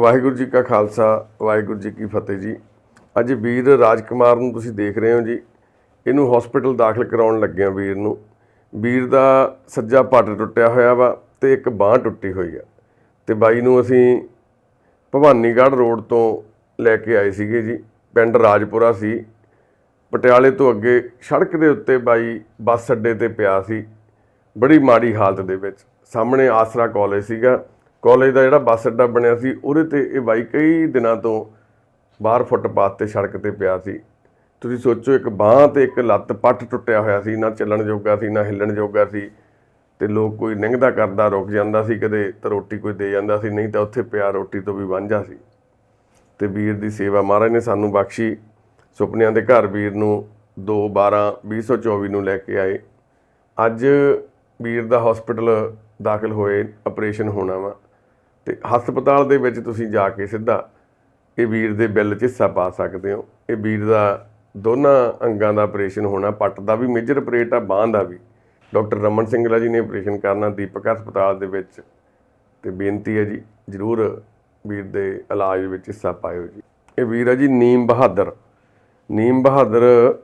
ਵਾਹਿਗੁਰੂ ਜੀ ਕਾ ਖਾਲਸਾ, ਵਾਹਿਗੁਰੂ ਜੀ ਕੀ ਫਤਿਹ ਜੀ। ਅੱਜ ਵੀਰ ਰਾਜਕੁਮਾਰ ਨੂੰ ਤੁਸੀਂ ਦੇਖ ਰਹੇ ਹੋ ਜੀ। ਇਹਨੂੰ ਹਸਪੀਟਲ ਦਾਖਲ ਕਰਾਉਣ ਲੱਗੇ ਆ ਵੀਰ ਨੂੰ। ਵੀਰ ਦਾ ਸੱਜਾ ਪੱਟ ਟੁੱਟਿਆ ਹੋਇਆ ਵਾ ਤੇ ਇੱਕ ਬਾਹ ਟੁੱਟੀ ਹੋਈ ਆ। ਤੇ ਬਾਈ ਨੂੰ ਅਸੀਂ ਭਵਾਨੀਗੜ੍ਹ ਰੋਡ ਤੋਂ ਲੈ ਕੇ ਆਏ ਸੀਗੇ ਜੀ। ਪਿੰਡ ਰਾਜਪੁਰਾ ਸੀ। ਪਟਿਆਲੇ ਤੋਂ ਅੱਗੇ ਸੜਕ ਦੇ ਉੱਤੇ ਬਾਈ ਬੱਸ ਅੱਡੇ ਤੇ ਪਿਆ ਸੀ। ਬੜੀ ਮਾੜੀ ਹਾਲਤ ਦੇ ਵਿੱਚ। ਸਾਹਮਣੇ ਆਸਰਾ ਕਾਲਜ ਸੀਗਾ। ਕਾਲਜ ਦਾ ਜਿਹੜਾ ਬੱਸ ਅੱਡਾ ਬਣਿਆ ਸੀ, ਉਹਦੇ ਤੇ ਇਹ ਬਾਈ ਕਈ ਦਿਨਾਂ ਤੋਂ ਬਾਹਰ ਫੁੱਟਪਾਥ ਤੇ ਸੜਕ ਤੇ ਪਿਆ ਸੀ। ਤੁਸੀਂ ਸੋਚੋ, ਇੱਕ ਬਾਹ ਤੇ ਇੱਕ ਲੱਤ ਪੱਟ ਟੁੱਟਿਆ ਹੋਇਆ ਸੀ, ਨਾ ਚੱਲਣ ਜੋਗਾ ਸੀ, ਨਾ ਹਿੱਲਣ ਜੋਗਾ ਸੀ ਤੇ ਲੋਕ ਕੋਈ ਨਿੰਗਦਾ ਕਰਦਾ ਰੁਕ ਜਾਂਦਾ ਸੀ ਕਦੇ, ਤਾਂ ਰੋਟੀ ਕੋਈ ਦੇ ਜਾਂਦਾ ਸੀ, ਨਹੀਂ ਤਾਂ ਉੱਥੇ ਪਿਆ ਰੋਟੀ ਤੋਂ ਵੀ ਵਾਂਝਾ ਸੀ। ਤੇ ਵੀਰ ਦੀ ਸੇਵਾ, ਮਹਾਰਾਜ ਨੇ ਸਾਨੂੰ ਬਖਸ਼ੀ। ਸੁਪਨਿਆਂ ਦੇ ਘਰ ਵੀਰ ਨੂੰ 2 12 2024 ਨੂੰ ਲੈ ਕੇ ਆਏ। ਅੱਜ ਵੀਰ ਦਾ ਹਸਪੀਟਲ ਦਾਖਲ ਹੋਏ ਆਪਰੇਸ਼ਨ ਹੋਣਾ ਵਾ। ਤੇ ਹਸਪਤਾਲ ਦੇ ਵਿੱਚ ਤੁਸੀਂ ਜਾ ਕੇ ਸਿੱਧਾ ਇਹ ਵੀਰ ਦੇ ਬਿੱਲ 'ਚ ਹਿੱਸਾ ਪਾ ਸਕਦੇ ਹੋ। ਇਹ ਵੀਰ ਦਾ ਦੋਨਾਂ ਅੰਗਾਂ ਦਾ ਆਪਰੇਸ਼ਨ ਹੋਣਾ, ਪੱਟ ਦਾ ਵੀ ਮੇਜਰ ਆਪਰੇਟ ਆ, ਬਾਹਾਂ ਦਾ ਵੀ। ਡਾਕਟਰ ਰਮਨ ਸਿੰਘਲਾ ਜੀ ਨੇ ਆਪਰੇਸ਼ਨ ਕਰਨਾ ਦੀਪਕ ਹਸਪਤਾਲ ਦੇ ਵਿੱਚ। ਤੇ ਬੇਨਤੀ ਹੈ ਜੀ, ਜ਼ਰੂਰ ਵੀਰ ਦੇ ਇਲਾਜ ਵਿੱਚ ਹਿੱਸਾ ਪਾਇਓ ਜੀ। ਇਹ ਵੀਰ ਹੈ ਜੀ, ਨੀਮ ਬਹਾਦਰ। ਨੀਮ ਬਹਾਦਰ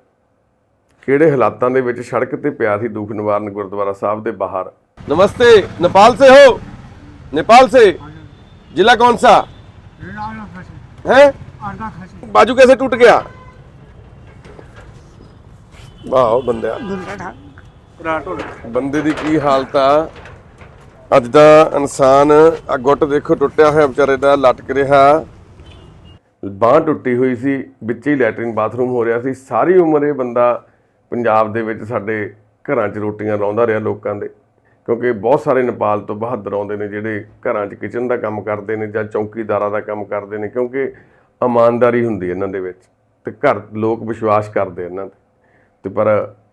ਕਿਹੜੇ ਹਾਲਾਤਾਂ ਦੇ ਵਿੱਚ ਸੜਕ ਤੇ ਪਿਆ ਸੀ? ਦੁੱਖ ਨਿਵਾਰਨ ਗੁਰਦੁਆਰਾ ਸਾਹਿਬ ਦੇ ਬਾਹਰ। ਨਮਸਤੇ, ਨੇਪਾਲ ਸੇ ਹੋ? ਨੇਪਾਲ ਸੇ? जिला कौन सा आधा खसी है आधा खसी बाजू कैसे टूट गया ਵਾਹ ਬੰਦਿਆ दुर्गा था रात हो ਬੰਦੇ ਦੀ ਕੀ ਹਾਲਤ ਆ ਅੱਜ ਦਾ ਇਨਸਾਨ ਆ ਗੁੱਟ ਦੇਖੋ ਟੁੱਟਿਆ ਹੋਇਆ ਵਿਚਾਰੇ ਦਾ ਲਟਕ ਰਿਹਾ ਬਾਹ ਟੁੱਟੀ ਹੋਈ ਸੀ ਵਿੱਚ ਹੀ ਲੈਟਰਿਨ ਬਾਥਰੂਮ ਹੋ ਰਿਹਾ ਸੀ ਸਾਰੀ ਉਮਰ ਇਹ ਬੰਦਾ ਪੰਜਾਬ ਦੇ ਵਿੱਚ ਸਾਡੇ ਘਰਾਂ 'ਚ ਰੋਟੀਆਂ ਲਾਉਂਦਾ ਰਿਹਾ ਲੋਕਾਂ ਦੇ ਕਿਉਂਕਿ ਬਹੁਤ ਸਾਰੇ ਨੇਪਾਲ ਤੋਂ ਬਹਾਦਰ ਆਉਂਦੇ ਨੇ ਜਿਹੜੇ ਘਰਾਂ 'ਚ ਕਿਚਨ ਦਾ ਕੰਮ ਕਰਦੇ ਨੇ ਜਾਂ ਚੌਕੀਦਾਰਾਂ ਦਾ ਕੰਮ ਕਰਦੇ ਨੇ, ਕਿਉਂਕਿ ਇਮਾਨਦਾਰੀ ਹੁੰਦੀ ਇਹਨਾਂ ਦੇ ਵਿੱਚ ਤੇ ਘਰ ਲੋਕ ਵਿਸ਼ਵਾਸ ਕਰਦੇ ਇਹਨਾਂ ਤੇ। ਤੇ ਪਰ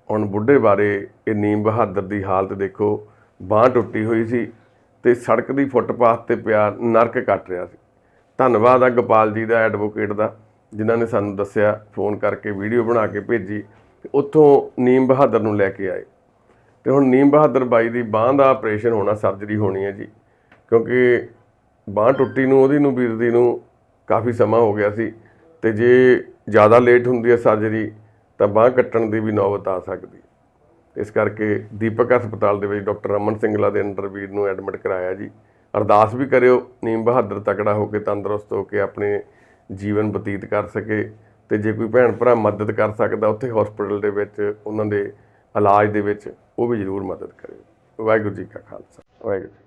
ਹੁਣ ਬੁੱਢੇ ਬਾਰੇ ਇਹ ਨੀਮ ਬਹਾਦਰ ਦੀ ਹਾਲਤ ਦੇਖੋ, ਬਾਂਹ ਟੁੱਟੀ ਹੋਈ ਸੀ ਤੇ ਸੜਕ ਦੀ ਫੁੱਟਪਾਥ ਤੇ ਪਿਆ ਨਰਕ ਕੱਟ ਰਿਹਾ ਸੀ। ਧੰਨਵਾਦ ਆ ਗੋਪਾਲ ਜੀ ਦਾ ਐਡਵੋਕੇਟ ਦਾ, ਜਿਨ੍ਹਾਂ ਨੇ ਸਾਨੂੰ ਦੱਸਿਆ, ਫੋਨ ਕਰਕੇ ਵੀਡੀਓ ਬਣਾ ਕੇ ਭੇਜੀ, ਤੇ ਉੱਥੋਂ ਨੀਮ ਬਹਾਦਰ ਨੂੰ ਲੈ ਕੇ ਆਏ। ਤੇ ਹੁਣ ਨੀਮ ਬਹਾਦਰ ਬਾਈ ਦੀ ਬਾਂਹ ਦਾ ਆਪਰੇਸ਼ਨ ਹੋਣਾ ਸਰਜਰੀ ਹੋਣੀ ਹੈ ਜੀ। ਕਿਉਂਕਿ ਬਾਂਹ ਟੁੱਟੀ ਨੂੰ, ਉਹਦੀ ਨੂੰ ਵੀਰ ਦੀ ਨੂੰ ਕਾਫੀ ਸਮਾਂ ਹੋ ਗਿਆ ਸੀ ਤੇ ਜੇ ਜ਼ਿਆਦਾ ਲੇਟ ਹੁੰਦੀ ਹੈ ਸਰਜਰੀ ਤਾਂ ਬਾਂਹ ਕੱਟਣ ਦੀ ਵੀ ਨੌਬਤ ਆ ਸਕਦੀ ਇਸ ਕਰਕੇ ਦੀਪਕ ਹਸਪਤਾਲ ਦੇ ਵਿੱਚ ਡਾਕਟਰ ਰਮਨ ਸਿੰਘਲਾ ਦੇ ਅੰਡਰ ਵੀਰ ਨੂੰ ਐਡਮਿਟ ਕਰਾਇਆ ਜੀ। ਅਰਦਾਸ ਵੀ ਕਰਿਓ ਨੀਮ ਬਹਾਦਰ ਤਕੜਾ ਹੋ ਕੇ, ਤੰਦਰੁਸਤ ਹੋ ਕੇ ਆਪਣੇ ਜੀਵਨ ਬਤੀਤ ਕਰ ਸਕੇ ਤੇ ਜੇ ਕੋਈ ਭੈਣ ਭਰਾ ਮਦਦ ਕਰ ਸਕਦਾ ਉੱਥੇ ਹਸਪੀਟਲ ਦੇ ਵਿੱਚ, ਉਹਨਾਂ ਦੇ ਇਲਾਜ ਦੇ ਵਿੱਚ ਉਹ ਵੀ ਜ਼ਰੂਰ ਮਦਦ ਕਰਿਓ ਵਾਹਿਗੁਰੂ ਜੀ ਕਾ ਖਾਲਸਾ। ਵਾਹਿਗੁਰੂ ਜੀ